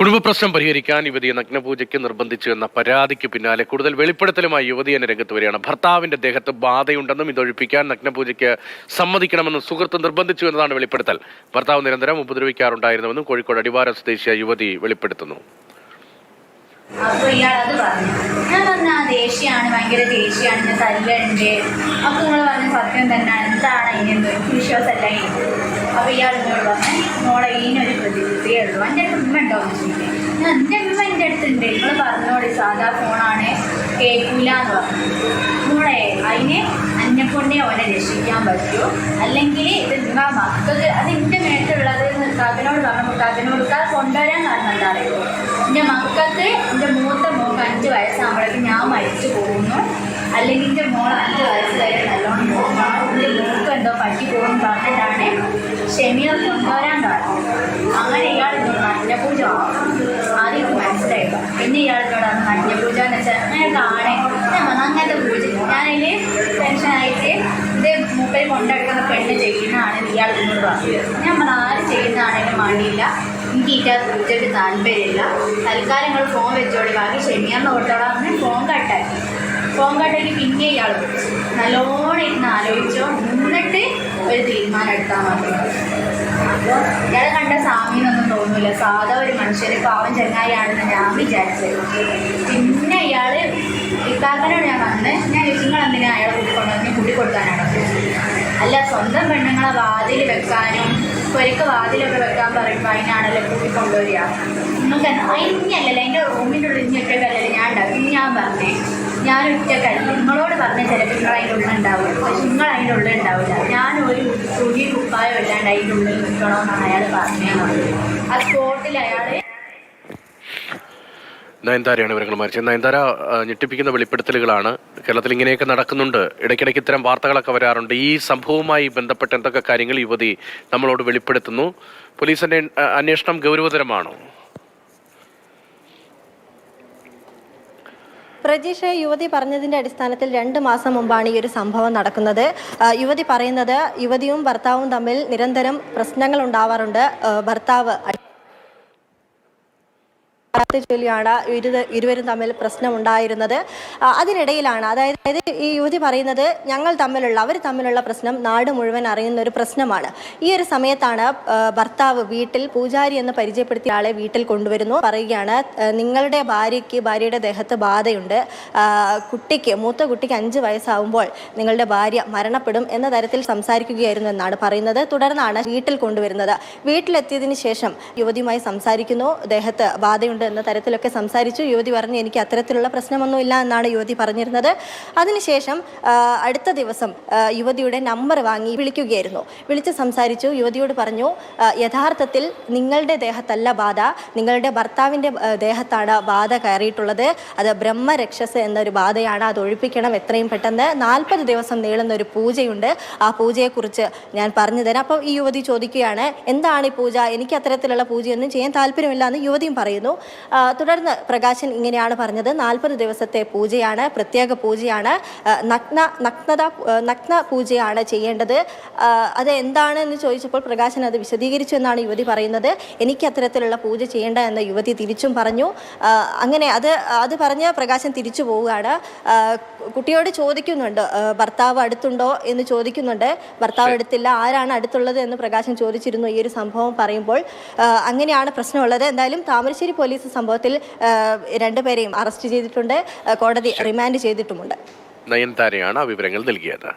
കുടുംബ പ്രശ്നം പരിഹരിക്കാൻ യുവതിയെ നഗ്നപൂജയ്ക്ക് നിർബന്ധിച്ചു എന്ന പരാതിക്ക് പിന്നാലെ കൂടുതൽ വെളിപ്പെടുത്തലുമായി യുവതി എന്ന രംഗത്ത് വരികയാണ്. ഭർത്താവിന്റെ ദേഹത്ത് ബാധയുണ്ടെന്നും ഇതൊഴിപ്പിക്കാൻ നഗ്നപൂജയ്ക്ക് സമ്മതിക്കണമെന്നും സുഹൃത്ത് നിർബന്ധിച്ചു എന്നതാണ് വെളിപ്പെടുത്തൽ. ഭർത്താവ് നിരന്തരം ഉപദ്രവിക്കാറുണ്ടായിരുന്നുവെന്നും കോഴിക്കോട് അടിവാര സ്വദേശിയ യുവതി വെളിപ്പെടുത്തുന്നു. അപ്പൊ ഇയാൾ അത് പറഞ്ഞു. ഞാൻ പറഞ്ഞ ആ ദേഷ്യമാണ് ഭയങ്കര ദേഷ്യമാണ് ഞാൻ തല്ലുണ്ട്? അപ്പൊ നിങ്ങൾ പറഞ്ഞ സത്യം തന്നെയാണ് എന്താണ് ഇതിന് വിശ്വാസമല്ല എനിക്ക് അപ്പൊ ഇയാൾ എന്നോട് പറഞ്ഞു മോളെ ഇതിനൊരു പ്രതികൃതിയേ ഉള്ളൂ. എന്റെ ഉമ്മ ഉണ്ടോ ചോദിക്കാൻ ഞാൻ എന്റെ ഉമ്മ എന്റെ അടുത്തുണ്ട്. നിങ്ങൾ പറഞ്ഞോളി സാധാ ഫോണാണ് കേൾക്കൂല എന്ന് പറഞ്ഞു. മോളെ അതിനെ അന്നെ കൊണ്ടേ അവനെ രക്ഷിക്കാൻ പറ്റൂ. അല്ലെങ്കിൽ ഇത് നിങ്ങളെ മക്കൾക്ക് അത് എന്റെ മേത്തുള്ളത് കാക്കനോട് പറഞ്ഞു കാക്കനോട് കാ കൊണ്ടുവരാൻ കാരണം എന്താ അറിയുമോ എന്റെ മക്കൾക്ക് എന്റെ മൂത്ത മോൾക്ക് അഞ്ച് വയസ്സാകുമ്പോഴേക്കും ഞാൻ മരിച്ചു പോകുന്നു. അല്ലെങ്കിൽ എന്റെ മോൾ അഞ്ച് വയസ്സ് നല്ലോണം പറ്റി പോകും പറഞ്ഞിട്ടാണ് ഷെമിയെ കൊണ്ടുവരാൻ അങ്ങനെ ഇയാൾ നഗ്നപൂജ ആദ്യം മനസ്സിലായില്ല. പിന്നെ അന്ന് നഗ്നപൂജ എന്ന് വെച്ചാൽ അങ്ങനെ കാണേ ഞാൻ പറഞ്ഞു, അങ്ങനത്തെ പൂജ. ഞാനതിൽ ടെൻഷനായിട്ട് ഇത് മൂപ്പര് കൊണ്ടെടുക്കുന്ന പെണ്ണ് ചെയ്യുന്നതാണ് ഇയാൾ എന്നോട് പറഞ്ഞത് പറഞ്ഞു ആര് ചെയ്യുന്നതാണെങ്കിലും മടിയില്ല. എനിക്ക് ഇതിന്റെ പൂജയ്ക്ക് താല്പര്യമില്ല. തൽക്കാലം നിങ്ങൾ ഫോൺ വെച്ചോടി ബാക്കി ഷെമിയറിന് ഓട്ടോടാ എന്ന് ഫോൺ കട്ടാക്കി ഫോൺ കട്ടാക്കി പിന്നെ ഇയാൾ വിളിച്ചു നല്ലോണം ഇരുന്ന് ആലോചിച്ചോ. എന്നിട്ട് ഒരു തീരുമാനം എടുത്താൽ മതി. അപ്പോൾ ഇയാൾ കണ്ട സ്വാമിന്നൊന്നും തോന്നില്ല സാധാ ഒരു മനുഷ്യന് പാവം ചെങ്ങായിയാണെന്ന് ഞാൻ വിചാരിച്ചത്. പിന്നെ ഇയാൾ ഇക്കാക്കനോട് ഞാൻ വന്ന് ഞാൻ നിങ്ങൾ എന്തിനാ അയാളെ കൂട്ടിക്കൊണ്ടുവന്ന് കൂട്ടി കൊടുക്കാനാണോ? അല്ല സ്വന്തം പെണ്ണുങ്ങളെ വാതിൽ വെക്കാനും ഒരിക്കൽ വാതിലൊക്കെ വെക്കാൻ പറയുമ്പോൾ അതിനാണല്ലോ കൂട്ടിക്കൊണ്ടുവരിക നിങ്ങൾക്ക് അതിനല്ലല്ലോ എന്റെ റൂമിന്റെ ഉള്ളിൽ ഇനി ഒറ്റക്കല്ലല്ലോ ഞാൻ ഉണ്ടാവും ഞാൻ പറഞ്ഞേ ഞാൻ ഒറ്റക്കല്ല നിങ്ങളോട് പറഞ്ഞ ചിലപ്പോൾ നിങ്ങൾ അതിന്റെ ഉള്ളിൽ ഉണ്ടാവും പക്ഷെ നിങ്ങൾ അതിന്റെ ഉള്ളിൽ ഉണ്ടാവില്ല. ഞാൻ ഒരു തുണി കുപ്പായം ഇല്ലാണ്ട് അതിന്റെ ഉള്ളിൽ നിൽക്കണമെന്നാണ് അയാൾ പറഞ്ഞത് ആ സ്പോട്ടിൽ അയാൾ നയൻതാരയാണ് വിവരങ്ങൾ മരിച്ചത്. നയൻതാര ഞെട്ടിപ്പിക്കുന്ന വെളിപ്പെടുത്തലുകളാണ്. കേരളത്തിൽ ഇങ്ങനെയൊക്കെ നടക്കുന്നുണ്ട്. ഇടയ്ക്കിടയ്ക്ക് ഇത്തരം വാർത്തകളൊക്കെ വരാറുണ്ട്. ഈ സംഭവവുമായി ബന്ധപ്പെട്ട എന്തൊക്കെ കാര്യങ്ങൾ യുവതി നമ്മളോട് വെളിപ്പെടുത്തുന്നു? പോലീസിന്റെ അന്വേഷണം ഗൗരവതരമാണോ? പ്രജീഷ് യുവതി പറഞ്ഞതിന്റെ അടിസ്ഥാനത്തിൽ രണ്ട് മാസം മുമ്പാണ് ഈ ഒരു സംഭവം നടക്കുന്നത്. യുവതി പറയുന്നത് യുവതിയും ഭർത്താവും തമ്മിൽ നിരന്തരം പ്രശ്നങ്ങൾ ഉണ്ടാവാറുണ്ട്. ഭർത്താവ് ത്തെ ചൊല്ലിയാണ് ഇരു ഇരുവരും തമ്മിൽ പ്രശ്നമുണ്ടായിരുന്നത്. അതിനിടയിലാണ് അതായത് ഈ യുവതി പറയുന്നത് ഞങ്ങൾ തമ്മിലുള്ള അവർ തമ്മിലുള്ള പ്രശ്നം നാട് മുഴുവൻ അറിയുന്ന ഒരു പ്രശ്നമാണ്. ഈ ഒരു സമയത്താണ് ഭർത്താവ് വീട്ടിൽ പൂജാരി എന്ന് പരിചയപ്പെടുത്തിയ ആളെ വീട്ടിൽ കൊണ്ടുവരുന്നു. പറയുകയാണ് നിങ്ങളുടെ ഭാര്യയ്ക്ക് ഭാര്യയുടെ ദേഹത്ത് ബാധയുണ്ട്. കുട്ടിക്ക് മൂത്ത കുട്ടിക്ക് അഞ്ച് വയസ്സാവുമ്പോൾ നിങ്ങളുടെ ഭാര്യ മരണപ്പെടും എന്ന തരത്തിൽ സംസാരിക്കുകയായിരുന്നു എന്നാണ് പറയുന്നത്. തുടർന്നാണ് വീട്ടിൽ കൊണ്ടുവരുന്നത്. വീട്ടിലെത്തിയതിനു ശേഷം യുവതിയുമായി സംസാരിക്കുന്നു. ദേഹത്ത് ബാധയുണ്ട് എന്ന തരത്തിലൊക്കെ സംസാരിച്ചു. യുവതി പറഞ്ഞു എനിക്ക് അത്തരത്തിലുള്ള പ്രശ്നമൊന്നുമില്ല എന്നാണ് യുവതി പറഞ്ഞിരുന്നത്. അതിനുശേഷം അടുത്ത ദിവസം യുവതിയുടെ നമ്പർ വാങ്ങി വിളിക്കുകയായിരുന്നു. വിളിച്ച് സംസാരിച്ചു. യുവതിയോട് പറഞ്ഞു യഥാർത്ഥത്തിൽ നിങ്ങളുടെ ദേഹത്തല്ല ബാധ. നിങ്ങളുടെ ഭർത്താവിന്റെ ദേഹത്താണ് ബാധ കയറിയിട്ടുള്ളത്. അത് ബ്രഹ്മരക്ഷസ് എന്നൊരു ബാധയാണ്. അത് ഒഴിപ്പിക്കണം എത്രയും പെട്ടെന്ന്. നാൽപ്പത് ദിവസം നീളുന്ന ഒരു പൂജയുണ്ട്. ആ പൂജയെക്കുറിച്ച് ഞാൻ പറഞ്ഞു തരാം. അപ്പോൾ ഈ യുവതി ചോദിക്കുകയാണ് എന്താണ് ഈ പൂജ? എനിക്ക് അത്തരത്തിലുള്ള പൂജയൊന്നും ചെയ്യാൻ താല്പര്യമില്ല എന്ന് യുവതിയും പറയുന്നു. തുടർന്ന് പ്രകാശൻ ഇങ്ങനെയാണ് പറഞ്ഞത്. നാൽപ്പത് ദിവസത്തെ പൂജയാണ് പ്രത്യേക പൂജയാണ്. നഗ്ന നഗ്നത നഗ്ന പൂജയാണ് ചെയ്യേണ്ടത്. അത് എന്താണ് എന്ന് ചോദിച്ചപ്പോൾ പ്രകാശൻ അത് വിശദീകരിച്ചു എന്നാണ് യുവതി പറയുന്നത്. എനിക്ക് അത്തരത്തിലുള്ള പൂജ ചെയ്യേണ്ട എന്ന് യുവതി തിരിച്ചും പറഞ്ഞു. അങ്ങനെ അത് അത് പറഞ്ഞ് പ്രകാശൻ തിരിച്ചു പോവുകയാണ്. കുട്ടിയോട് ചോദിക്കുന്നുണ്ട് ഭർത്താവ് അടുത്തുണ്ടോ എന്ന് ചോദിക്കുന്നുണ്ട്. ഭർത്താവ് അടുത്തില്ല ആരാണ് അടുത്തുള്ളത് എന്ന് പ്രകാശൻ ചോദിച്ചിരുന്നു ഈ ഒരു സംഭവം പറയുമ്പോൾ. അങ്ങനെയാണ് പ്രശ്നമുള്ളത്. എന്തായാലും താമരശ്ശേരി പോലീസ് സംഭവത്തിൽ രണ്ടുപേരെയും അറസ്റ്റ് ചെയ്തിട്ടുണ്ട്. കോടതി റിമാൻഡ് ചെയ്തിട്ടുമുണ്ട്. നയൻതാരയാണ് ആ വിവരങ്ങൾ നൽകിയത്.